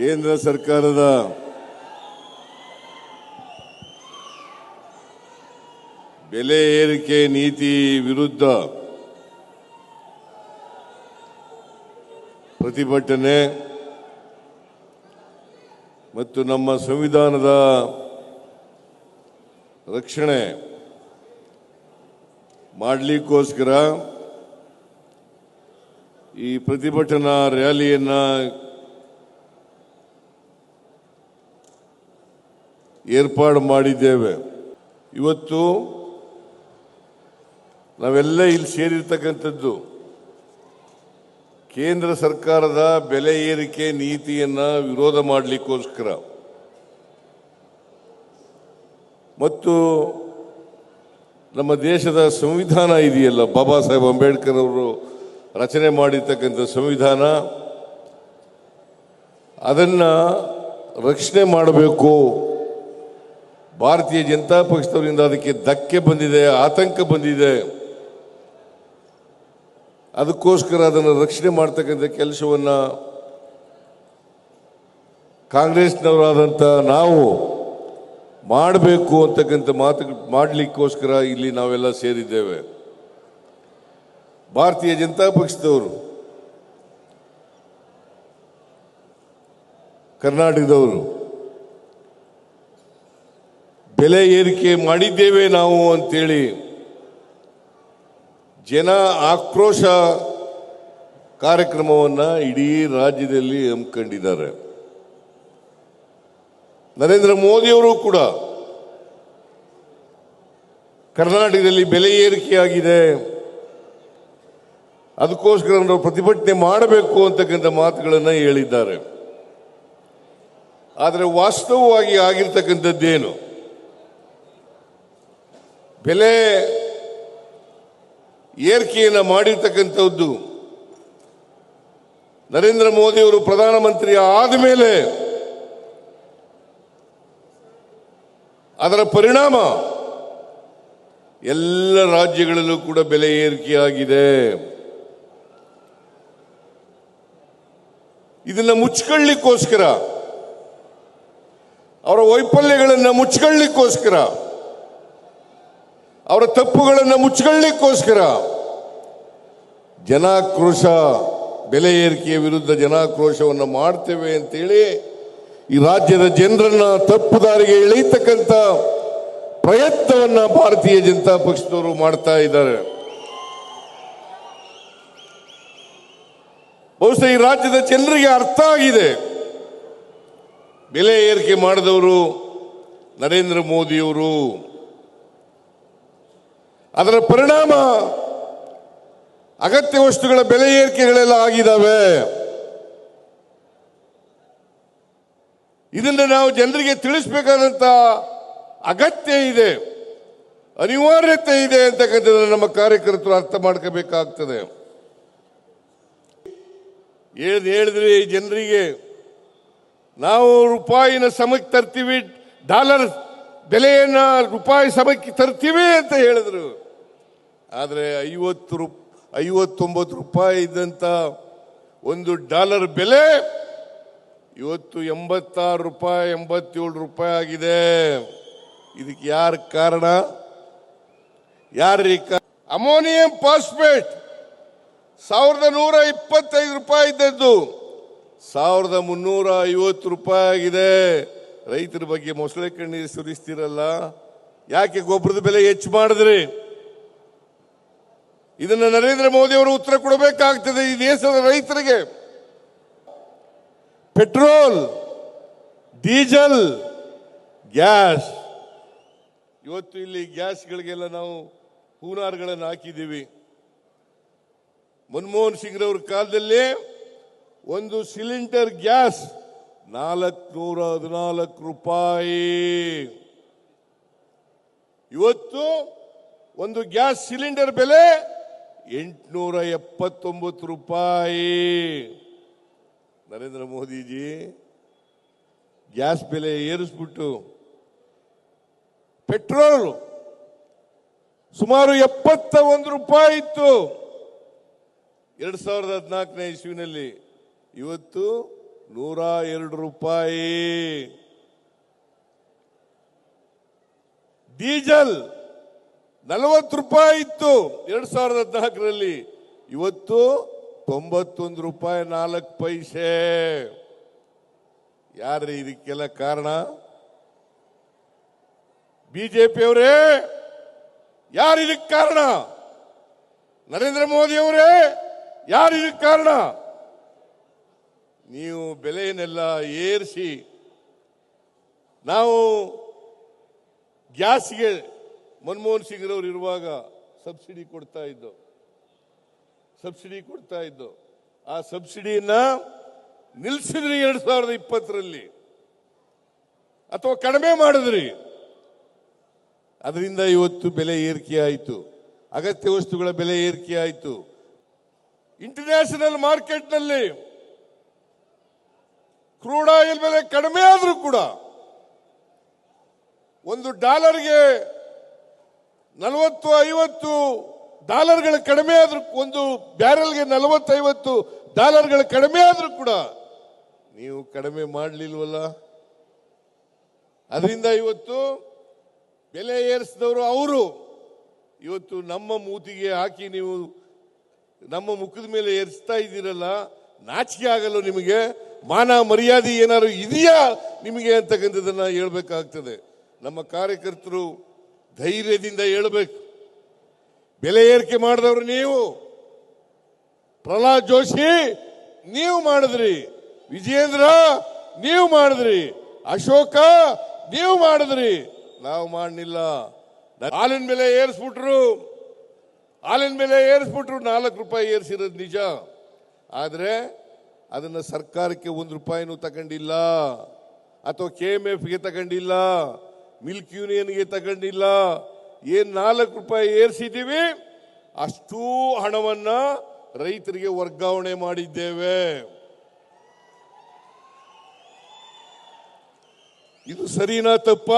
ಕೇಂದ್ರ ಸರ್ಕಾರದ ಬೆಲೆ ಏರಿಕೆ ನೀತಿ ವಿರುದ್ಧ ಪ್ರತಿಭಟನೆ ಮತ್ತು ನಮ್ಮ ಸಂವಿಧಾನದ ರಕ್ಷಣೆ ಮಾಡಲಿಕ್ಕೋಸ್ಕರ ಈ ಪ್ರತಿಭಟನಾ ರ್ಯಾಲಿಯನ್ನ ಏರ್ಪಾಡು ಮಾಡಿದ್ದೇವೆ. ಇವತ್ತು ನಾವೆಲ್ಲ ಇಲ್ಲಿ ಸೇರಿರ್ತಕ್ಕಂಥದ್ದು ಕೇಂದ್ರ ಸರ್ಕಾರದ ಬೆಲೆ ಏರಿಕೆ ನೀತಿಯನ್ನು ವಿರೋಧ ಮಾಡಲಿಕ್ಕೋಸ್ಕರ. ಮತ್ತು ನಮ್ಮ ದೇಶದ ಸಂವಿಧಾನ ಇದೆಯಲ್ಲ, ಬಾಬಾ ಸಾಹೇಬ್ ಅಂಬೇಡ್ಕರ್ ಅವರು ರಚನೆ ಮಾಡಿರ್ತಕ್ಕಂಥ ಸಂವಿಧಾನ. ಅದನ್ನು ರಕ್ಷಣೆ ಮಾಡಬೇಕು. ಭಾರತೀಯ ಜನತಾ ಪಕ್ಷದವರಿಂದ ಅದಕ್ಕೆ ಧಕ್ಕೆ ಬಂದಿದೆ, ಆತಂಕ ಬಂದಿದೆ. ಅದಕ್ಕೋಸ್ಕರ ಅದನ್ನು ರಕ್ಷಣೆ ಮಾಡ್ತಕ್ಕಂಥ ಕೆಲಸವನ್ನ ಕಾಂಗ್ರೆಸ್ನವರಾದಂಥ ನಾವು ಮಾಡಬೇಕು ಅಂತಕ್ಕಂಥ ಮಾತು ಮಾಡಲಿಕ್ಕೋಸ್ಕರ ಇಲ್ಲಿ ನಾವೆಲ್ಲ ಸೇರಿದ್ದೇವೆ. ಭಾರತೀಯ ಜನತಾ ಪಕ್ಷದವರು, ಕರ್ನಾಟಕದವರು ಬೆಲೆ ಏರಿಕೆ ಮಾಡಿದ್ದೇವೆ ನಾವು ಅಂತೇಳಿ ಜನ ಆಕ್ರೋಶ ಕಾರ್ಯಕ್ರಮವನ್ನು ಇಡೀ ರಾಜ್ಯದಲ್ಲಿ ಹಮ್ಮಿಕೊಂಡಿದ್ದಾರೆ. ನರೇಂದ್ರ ಮೋದಿಯವರು ಕೂಡ ಕರ್ನಾಟಕದಲ್ಲಿ ಬೆಲೆ ಏರಿಕೆಯಾಗಿದೆ. ಅದಕ್ಕೋಸ್ಕರ ನಾವು ಪ್ರತಿಭಟನೆ ಮಾಡಬೇಕು ಅಂತಕ್ಕಂಥ ಮಾತುಗಳನ್ನು ಹೇಳಿದ್ದಾರೆ. ಆದರೆ ವಾಸ್ತವವಾಗಿ ಆಗಿರ್ತಕ್ಕಂಥದ್ದೇನು? ಬೆಲೆ ಏರಿಕೆಯನ್ನು ಮಾಡಿರ್ತಕ್ಕಂಥದ್ದು ನರೇಂದ್ರ ಮೋದಿಯವರು ಪ್ರಧಾನಮಂತ್ರಿ ಆದ ಮೇಲೆ ಅದರ ಪರಿಣಾಮ ಎಲ್ಲ ರಾಜ್ಯಗಳಲ್ಲೂ ಕೂಡ ಬೆಲೆ ಏರಿಕೆಯಾಗಿದೆ. ಇದನ್ನು ಮುಚ್ಕೊಳ್ಳಿಕ್ಕೋಸ್ಕರ, ಅವರ ವೈಫಲ್ಯಗಳನ್ನು ಮುಚ್ಕೊಳ್ಳಿಕ್ಕೋಸ್ಕರ ಅವರ ತಪ್ಪುಗಳನ್ನು ಮುಚ್ಚಿಕೊಳ್ಳಿಕ್ಕೋಸ್ಕರ ಜನಾಕ್ರೋಶ, ಬೆಲೆ ಏರಿಕೆಯ ವಿರುದ್ಧ ಜನಾಕ್ರೋಶವನ್ನು ಮಾಡ್ತೇವೆ ಅಂತೇಳಿ ಈ ರಾಜ್ಯದ ಜನರನ್ನ ತಪ್ಪು ದಾರಿಗೆ ಎಳೆಯತಕ್ಕಂಥ ಪ್ರಯತ್ನವನ್ನು ಭಾರತೀಯ ಜನತಾ ಪಕ್ಷದವರು ಮಾಡ್ತಾ ಇದ್ದಾರೆ. ಬಹುಶಃ ಈ ರಾಜ್ಯದ ಜನರಿಗೆ ಅರ್ಥ ಆಗಿದೆ. ಬೆಲೆ ಏರಿಕೆ ಮಾಡಿದವರು ನರೇಂದ್ರ ಮೋದಿಯವರು ಅದರ ಪರಿಣಾಮ ಅಗತ್ಯ ವಸ್ತುಗಳ ಬೆಲೆ ಏರಿಕೆಗಳೆಲ್ಲ ಆಗಿದ್ದಾವೆ. ಇದನ್ನು ನಾವು ಜನರಿಗೆ ತಿಳಿಸಬೇಕಾದಂತ ಅಗತ್ಯ ಇದೆ, ಅನಿವಾರ್ಯತೆ ಇದೆ ಅಂತಕ್ಕಂಥದ್ದನ್ನು ನಮ್ಮ ಕಾರ್ಯಕರ್ತರು ಅರ್ಥ ಮಾಡ್ಕೋಬೇಕಾಗ್ತದೆ. ಹೇಳ್ ಹೇಳಿದ್ರೆ ಜನರಿಗೆ ನಾವು ರೂಪಾಯಿನ ಸಮಕ್ಕೆ ತರ್ತೀವಿ, ಡಾಲರ್ ಬೆಲೆಯನ್ನ ರೂಪಾಯಿ ಸಮಕ್ಕೆ ತರ್ತೀವಿ ಅಂತ ಹೇಳಿದ್ರು. ಆದರೆ ಐವತ್ತು ರೂಪ್, ಐವತ್ತೊಂಬತ್ತು ರೂಪಾಯಿ ಇದ್ದಂತ ಒಂದು ಡಾಲರ್ ಬೆಲೆ ಇವತ್ತು ಎಂಬತ್ತಾರು ರೂಪಾಯಿ, ಎಂಬತ್ತೇಳು ರೂಪಾಯಿ ಆಗಿದೆ. ಇದಕ್ಕೆ ಯಾರ ಕಾರಣ? ಯಾರೀ ಅಮೋನಿಯಂ ಫಾಸ್ಫೇಟ್ ಸಾವಿರದ ನೂರ ಇಪ್ಪತ್ತೈದು ರೂಪಾಯಿ ಇದ್ದದ್ದು. ಸಾವಿರದ ಮುನ್ನೂರ ಐವತ್ತು ರೂಪಾಯಿ ಆಗಿದೆ. ರೈತರ ಬಗ್ಗೆ ಮೊಸಳೆ ಕಣ್ಣೀರು ಸುರಿಸ್ತಿರಲ್ಲ? ಯಾಕೆ ಗೊಬ್ಬರದ ಬೆಲೆ ಹೆಚ್ಚು ಮಾಡಿದ್ರಿ? ಇದನ್ನ ನರೇಂದ್ರ ಮೋದಿ ಅವರು ಉತ್ತರ ಕೊಡಬೇಕಾಗ್ತದೆ ಈ ದೇಶದ ರೈತರಿಗೆ. Petrol, diesel, gas. ಇವತ್ತು ಇಲ್ಲಿ ಗ್ಯಾಸ್ಗಳಿಗೆಲ್ಲ ನಾವು ಹೂನಾರ್ಗಳನ್ನು ಹಾಕಿದ್ದೀವಿ. ಮನಮೋಹನ್ ಸಿಂಗ್ರವ್ರ ಕಾಲದಲ್ಲಿ ಒಂದು ಸಿಲಿಂಡರ್ ಗ್ಯಾಸ್ ನಾಲ್ಕುನೂರ ಹದಿನಾಲ್ಕು ರೂಪಾಯಿ. ಇವತ್ತು ಒಂದು ಗ್ಯಾಸ್ ಸಿಲಿಂಡರ್ ಬೆಲೆ ಎಂಟುನೂರ ಎಪ್ಪತ್ತೊಂಬತ್ತು ರೂಪಾಯಿ. ನರೇಂದ್ರ ಮೋದಿಜಿ, ಗ್ಯಾಸ್ ಬೆಲೆ ಏರಿಸ್ಬಿಟ್ಟು ಪೆಟ್ರೋಲ್ ಸುಮಾರು ಎಪ್ಪತ್ತ ಒಂದು ರೂಪಾಯಿ ಇತ್ತು. ಎರಡ್ ಸಾವಿರದ ಹದಿನಾಲ್ಕನೇ ಇಸ್ವಿನಲ್ಲಿ. ಇವತ್ತು ನೂರ ಎರಡು ರೂಪಾಯಿ. ಡೀಸೆಲ್ ನಲವತ್ತು ರೂಪಾಯಿ ಇತ್ತು. ಎರಡ್ ಸಾವಿರದ ಹದಿನಾಲ್ಕರಲ್ಲಿ. ಇವತ್ತು ತೊಂಬತ್ತೊಂದು ರೂಪಾಯಿ ನಾಲ್ಕು ಪೈಸೆ. ಯಾರ್ರಿ ಇದಕ್ಕೆಲ್ಲ ಕಾರಣ? ಬಿಜೆಪಿಯವರೇ? ಯಾರು ಇದಕ್ಕೆ ಕಾರಣ? ನರೇಂದ್ರ ಮೋದಿ ಅವರೇ ಯಾರು ಇದಕ್ಕೆ ಕಾರಣ? ನೀವು ಬೆಲೆಯನ್ನೆಲ್ಲ ಏರಿಸಿ, ನಾವು ಗ್ಯಾಸ್ಗೆ ಮನಮೋಹನ್ ಸಿಂಗ್ರವ್ರು ಇರುವಾಗ ಸಬ್ಸಿಡಿ ಕೊಡ್ತಾ ಇದ್ದು, ಸಬ್ಸಿಡಿ ಕೊಡ್ತಾ ಇದ್ದು, ಆ ಸಬ್ಸಿಡಿಯನ್ನ ನಿಲ್ಲಿಸಿದ್ರಿ ಎರಡ್ ಸಾವಿರದ ಇಪ್ಪತ್ತರಲ್ಲಿ. ಅಥವಾ ಕಡಿಮೆ ಮಾಡಿದ್ರಿ. ಅದರಿಂದ ಇವತ್ತು ಬೆಲೆ ಏರಿಕೆ ಆಯಿತು. ಅಗತ್ಯ ವಸ್ತುಗಳ ಬೆಲೆ ಏರಿಕೆ ಆಯಿತು. ಇಂಟರ್ನ್ಯಾಷನಲ್ ಮಾರ್ಕೆಟ್ನಲ್ಲಿ ಕ್ರೂಡ್ ಆಯಿಲ್ ಬೆಲೆ ಕಡಿಮೆ ಆದರೂ ಕೂಡ ಒಂದು ಡಾಲರ್ಗೆ ನಲವತ್ತು, ಐವತ್ತು ಡಾಲರ್ಗಳು ಕಡಿಮೆ ಆದರೂ ಒಂದು ಬ್ಯಾರಲ್ಗೆ ನಲವತ್ತೈವತ್ತು ಡಾಲರ್ಗಳು ಕಡಿಮೆ ಆದರೂ ಕೂಡ ನೀವು ಕಡಿಮೆ ಮಾಡಲಿಲ್ವಲ್ಲ? ಅದರಿಂದ ಇವತ್ತು ಬೆಲೆ ಏರಿಸಿದವರು ಅವರು. ಇವತ್ತು ನಮ್ಮ ಮೂತಿಗೆ ಹಾಕಿ ನೀವು ನಮ್ಮ ಮುಖದ ಮೇಲೆ ಏರಿಸ್ತಾ ಇದ್ದೀರಲ್ಲ, ನಾಚಿಕೆ ಆಗಲ್ಲ ನಿಮಗೆ. ಮಾನ ಮರ್ಯಾದೆ ಏನಾದ್ರು ಇದೆಯಾ ನಿಮಗೆ ಅಂತಕ್ಕಂಥದ್ದನ್ನ ಹೇಳ್ಬೇಕಾಗ್ತದೆ. ನಮ್ಮ ಕಾರ್ಯಕರ್ತರು ಧೈರ್ಯದಿಂದ ಹೇಳ್ಬೇಕು. ಬೆಲೆ ಏರಿಕೆ ಮಾಡಿದವರು ನೀವು. ಪ್ರಹ್ಲಾದ್ ಜೋಶಿ, ನೀವು ಮಾಡಿದ್ರಿ. ವಿಜಯೇಂದ್ರ, ನೀವು ಮಾಡಿದ್ರಿ. ಅಶೋಕ, ನೀವು ಮಾಡಿದ್ರಿ. ನಾವು ಮಾಡಲಿಲ್ಲ. ಹಾಲಿನ ಬೆಲೆ ಏರಿಸ್ಬಿಟ್ರು. ಹಾಲಿನ ಬೆಲೆ ಏರಿಸ್ಬಿಟ್ರು. ನಾಲ್ಕು ರೂಪಾಯಿ ಏರಿಸಿರೋದು ನಿಜ. ಆದರೆ ಅದನ್ನ ಸರ್ಕಾರಕ್ಕೆ ಒಂದು ರೂಪಾಯಿನೂ ತಗೊಂಡಿಲ್ಲ. ಅಥವಾ ಕೆ ಎಂ ಎಫ್ಗೆ ತಗೊಂಡಿಲ್ಲ. ಮಿಲ್ಕ್ ಯೂನಿಯನ್ಗೆ ತಗೊಂಡಿಲ್ಲ. ಏನು ನಾಲ್ಕು ರೂಪಾಯಿ ಏರಿಸಿದ್ದೀವಿ ಅಷ್ಟೂ ಹಣವನ್ನು ರೈತರಿಗೆ ವರ್ಗಾವಣೆ ಮಾಡಿದ್ದೇವೆ. ಇದು ಸರಿನಾ ತಪ್ಪ?